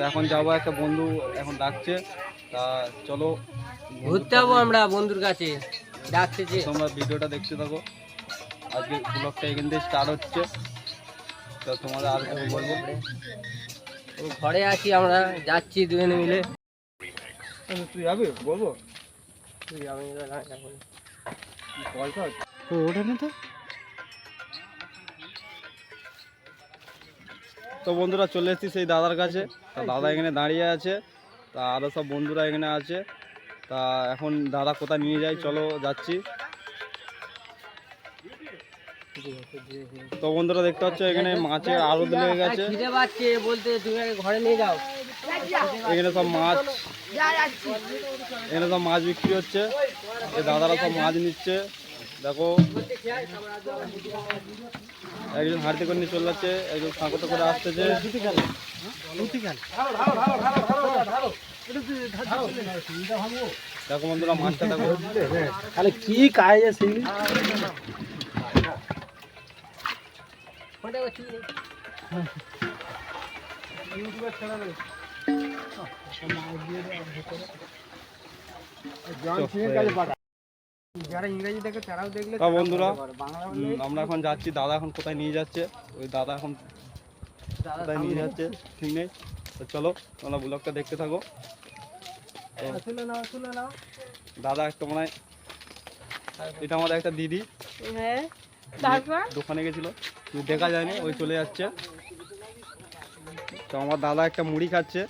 তো এখন যাব একটা বন্ধু এখন ডাকছে। তা চলো ঘুরতে যাব আমরা বন্ধুর কাছে। ডাকছে যে। তোমরা ভিডিওটা দেখতে থাকো। আজকে ব্লগটা এখান থেকে স্টার্ট হচ্ছে। তো তোমাদের আর কিছু বলব? ও ঘরে আছি আমরা যাচ্ছি দুজনে মিলে। তুই যাবি? বলব? তুই। পয়সা ওঠে না তো? তো বন্ধুরা চলে এসেছি সেই দাদার কাছে। তা দাদা এখানে দাঁড়িয়ে আছে তা আরও সব বন্ধুরা এখানে আছে। তা এখন দাদা কোথায় নিয়ে যায়? চলো যাচ্ছি। তো বন্ধুরা দেখতে পাচ্ছ এখানে মাছের আড়ত লেগে গেছে। বলতে তুমি ঘরে নিয়ে যাও। এখানে সব মাছ এখানে সব মাছ বিক্রি হচ্ছে। এই দাদারা সব মাছ নিচ্ছে। দেখো। একজন হাড়িতে করে নিয়ে চলে যাচ্ছে একজন সাঁকোতে করে আসতেছে। দেখো বন্ধুরা মাছটা দেখো। তাহলে কি কাজ আছে যারা ইংরেজি দেখে তারাও দেখলে বন্ধুরা আমরা এখন যাচ্ছি দাদা এখন কোথায় নিয়ে যাচ্ছে? ওই দাদা এখন কোথায় নিয়ে যাচ্ছে ঠিক নেই। তো চলো তোমরা ব্লগটা দেখতে থাকো। নাও দাদা একটা মনে হয় এটা আমাদের একটা দিদি। হ্যাঁ দোকানে গেছিল দেখা যায়নি ওই চলে যাচ্ছে। তো আমার দাদা একটা মুড়ি খাচ্ছে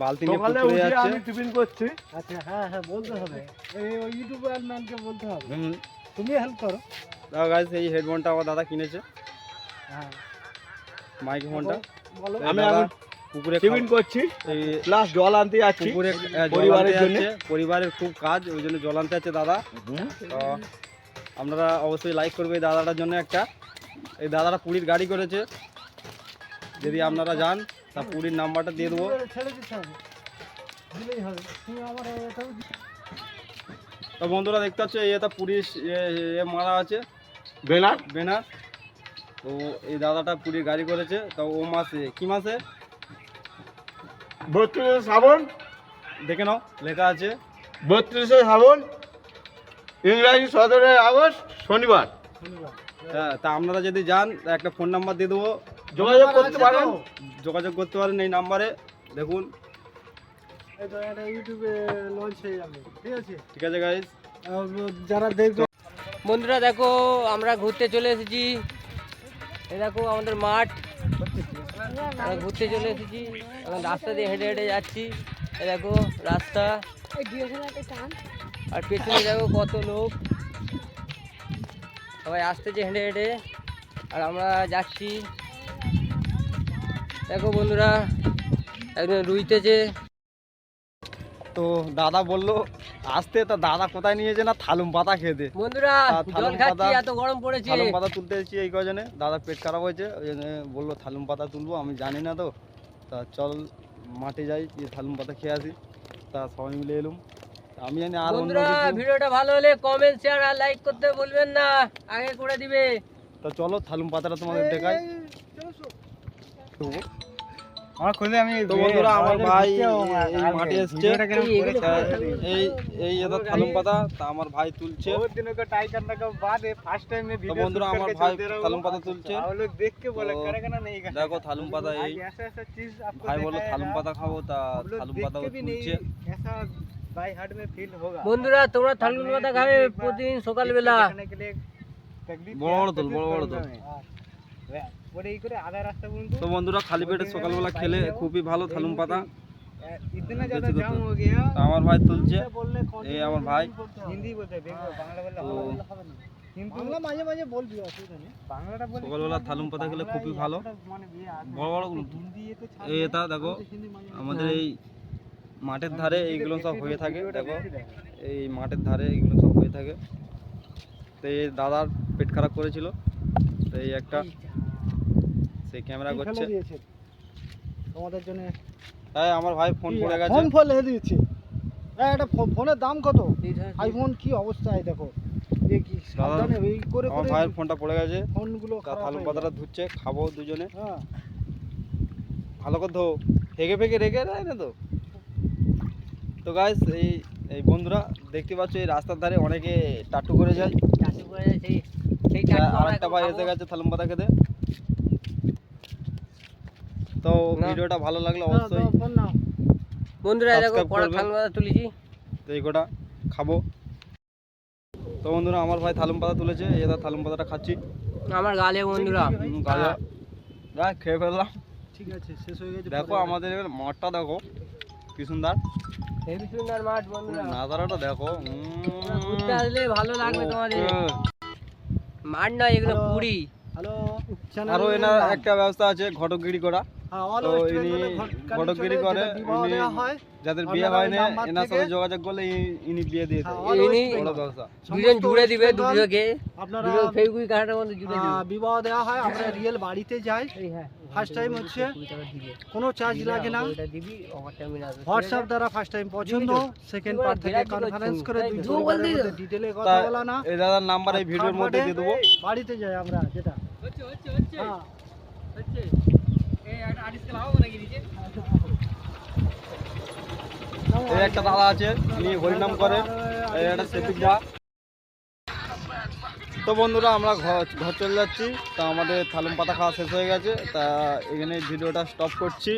বালতি নিয়ে পুকুরে যাচ্ছে আমি টিফিন করছি। আচ্ছা হ্যাঁ হ্যাঁ বলতে হবে। এই ওই ইউটিউবার ম্যানকে বলতে হবে। তুমি হেল্প করো। গাইস এই হেডফোনটা আমার দাদা কিনেছে। হ্যাঁ। মাইক্রোফোনটা আমি এখন পুকুরে টিফিন করছি। প্লাস জল আনতে যাচ্ছি পুকুরে পরিবারের জন্যে। পরিবারের খুব কাজ ওই জন্য জল আনতে যাচ্ছে দাদা। তো আপনারা অবশ্যই লাইক করবে এই দাদাটার জন্য একটা। এই দাদাটা পুরীর গাড়ি করেছে। যদি আপনারা যান তা পুরীর নাম্বারটা দিয়ে দেবো। তো বন্ধুরা দেখতে পাচ্ছ এটা পুলিশ এ মারা আছে। বেলার বেনার। তো এই দাদাটা পুরীর গাড়ি করেছে তো ও মাসে কি মাসে? বত্রিশে শ্রাবণ। দেখে নাও লেখা আছে। বত্রিশে শ্রাবণ ইংরাজি সতেরোই আগস্ট শনিবার। হ্যাঁ তা আপনারা যদি যান একটা ফোন নাম্বার দিয়ে দেবো। যোগাযোগ করতে পারেন। যোগাযোগ করতে পারেন এই নাম্বারে। দেখুন। এই তো এটা ইউটিউবে লঞ্চ হয়ে যাবে ঠিক আছে? ঠিক আছে গাইজ যারা দেখবে বন্ধুরা দেখো আমরা ঘুরতে চলে এসেছি। দেখো আমাদের মাঠ। ঘুরতে চলে এসেছি। এখন রাস্তা দিয়ে হেঁটে হেঁটে যাচ্ছি। দেখো রাস্তা। আর পেছনে দেখো কত লোক। সবাই আসতেছে হেঁটে হেঁটে। আর আমরা যাচ্ছি। দেখো বন্ধুরা, একজন রুইতেছে। তো দাদা বলল আসতে তা দাদা কোথায় নিয়েছে না থালুম পাতা খেতে বন্ধুরা জল খাচ্ছি এত গরম পড়েছে। থালুম পাতা তুলতে এসেছি এই কজনে। দাদা পেট খারাপ হয়েছে ওই জন্য বলল থালুম পাতা তুলবো আমি জানি না তো। তা চল মাঠে যাই থালুম পাতা খেয়ে আসি। তা সবাই মিলে এলুম। আমি জানি আর বন্ধুরা ভিডিওটা ভালো হলে কমেন্ট শেয়ার আর লাইক করতে বলবেন না। আগে করে দিবে। তা চলো থালুম পাতাটা তোমাদের দেখাই। আমার আমি তো বন্ধুরা আমার ভাই এই মাটি আসছে এই এই এটা থালুম পাতা তা আমার ভাই তুলছে। বহুত দিন কে ট্রাই करने বন্ধুরা আমার ভাই থালুম পাতা তুলছে। বলে কেন নেই দেখো থালুম পাতা এই ভাই বলো থালুম পাতা খাব তা থালুম পাতা তুলছে। বন্ধুরা তোমরা থালুম পাতা খাবে প্রতিদিন সকালবেলা। বড় বড় বড় বড় তো বন্ধুরা খালি পেটে সকালবেলা খেলে খুবই ভালো থালুম পাতা। আমার ভাই তুলছে। এই আমার ভাই। খুবই ভালো। দেখো আমাদের এই মাঠের ধারে এইগুলো সব হয়ে থাকে দেখো। এই মাঠের ধারে এইগুলো সব হয়ে থাকে। তো এই দাদার পেট খারাপ করেছিল। তো এই একটা সেই ক্যামেরা করছে। তোমাদের জন্য হ্যাঁ আমার ভাই ফোন পড়ে গেছে। ফোন ফেলে দিয়েছে। হ্যাঁ এটা ফোনের দাম কত? আইফোন কি অবস্থায় দেখো। এ কি সাবধানে এই করে আমার ভাইয়ের ফোনটা পড়ে গেছে। ফোনগুলো হয়ে পাতাটা ধুচ্ছে খাব দুজনে। হ্যাঁ। ভালো করে ধো। ফেকে ফেকে রেখে দেয় না তো? তো গাইস এই এই বন্ধুরা দেখতে পাচ্ছ এই রাস্তার ধারে অনেকে টাটু করে যায় চাষি করে সেই সেই টাটু আমরা আরেকটা ভাই। এসে গেছে থালুম পাতা খেতে। তো না। ভিডিওটা ভালো লাগলে অবশ্যই দাও, ফোন নাও। বন্ধুরা দেখো কড়া করবে। থাল মাথা তুলেছি। তো এই গোটা খাব। তো বন্ধুরা আমার ভাই থালুম পাতা তুলেছে এই দাদা থালুম পাতাটা খাচ্ছি। আমার গালে বন্ধুরা। হুম, গাজা গা খেয়ে ফেললাম। ঠিক আছে শেষ হয়ে গেছে দেখো আমাদের এবার মাঠটা দেখো কি সুন্দর। হেভি সুন্দর মাঠ বন্ধুরা। নাজারাটা দেখো ঘুরতে আসলে ভালো লাগবে তোমাদের। মাঠ নয় এগুলো পুরি হ্যালো আরও এনার একটা ব্যবস্থা আছে ঘটকগিরি করা। হ্যাঁ, ইনি করে ইনি যাদের বিয়ে আপনারা হয় না এনার সাথে যোগাযোগ করলে ই- ইনি বিয়ে দিয়ে দেয় হ্যাঁ, ইনি দুজন জুড়ে দিবে দুজনকে। আপনারা ফেসবুক কাটার মধ্যে জুড়ে দিবে। বিবাহ দেওয়া হয় আমরা রিয়েল বাড়িতে যাই। হ্যাঁ। First time হচ্ছে। কোনো চার্জ লাগে না। হোয়াটসঅ্যাপ দ্বারা ফার্স্ট টাইম পছন্দ সেকেন্ড পার্ট থেকে কনফারেন্স করে দুই। ডিটেলে কথা বলা না। এই দাদার নাম্বার এই ভিডিওর মধ্যে দিয়ে দেবো। বাড়িতে যাই আমরা যেটা। হ্যাঁ। এই একটা দাদা আছে, তিনি হরিনাম করেন। একটা তো বন্ধুরা, আমরা ঘর ঘর চলে যাচ্ছি। তা আমাদের থালুম পাতা খাওয়া শেষ হয়ে গেছে। তা এখানে ভিডিওটা স্টপ করছি।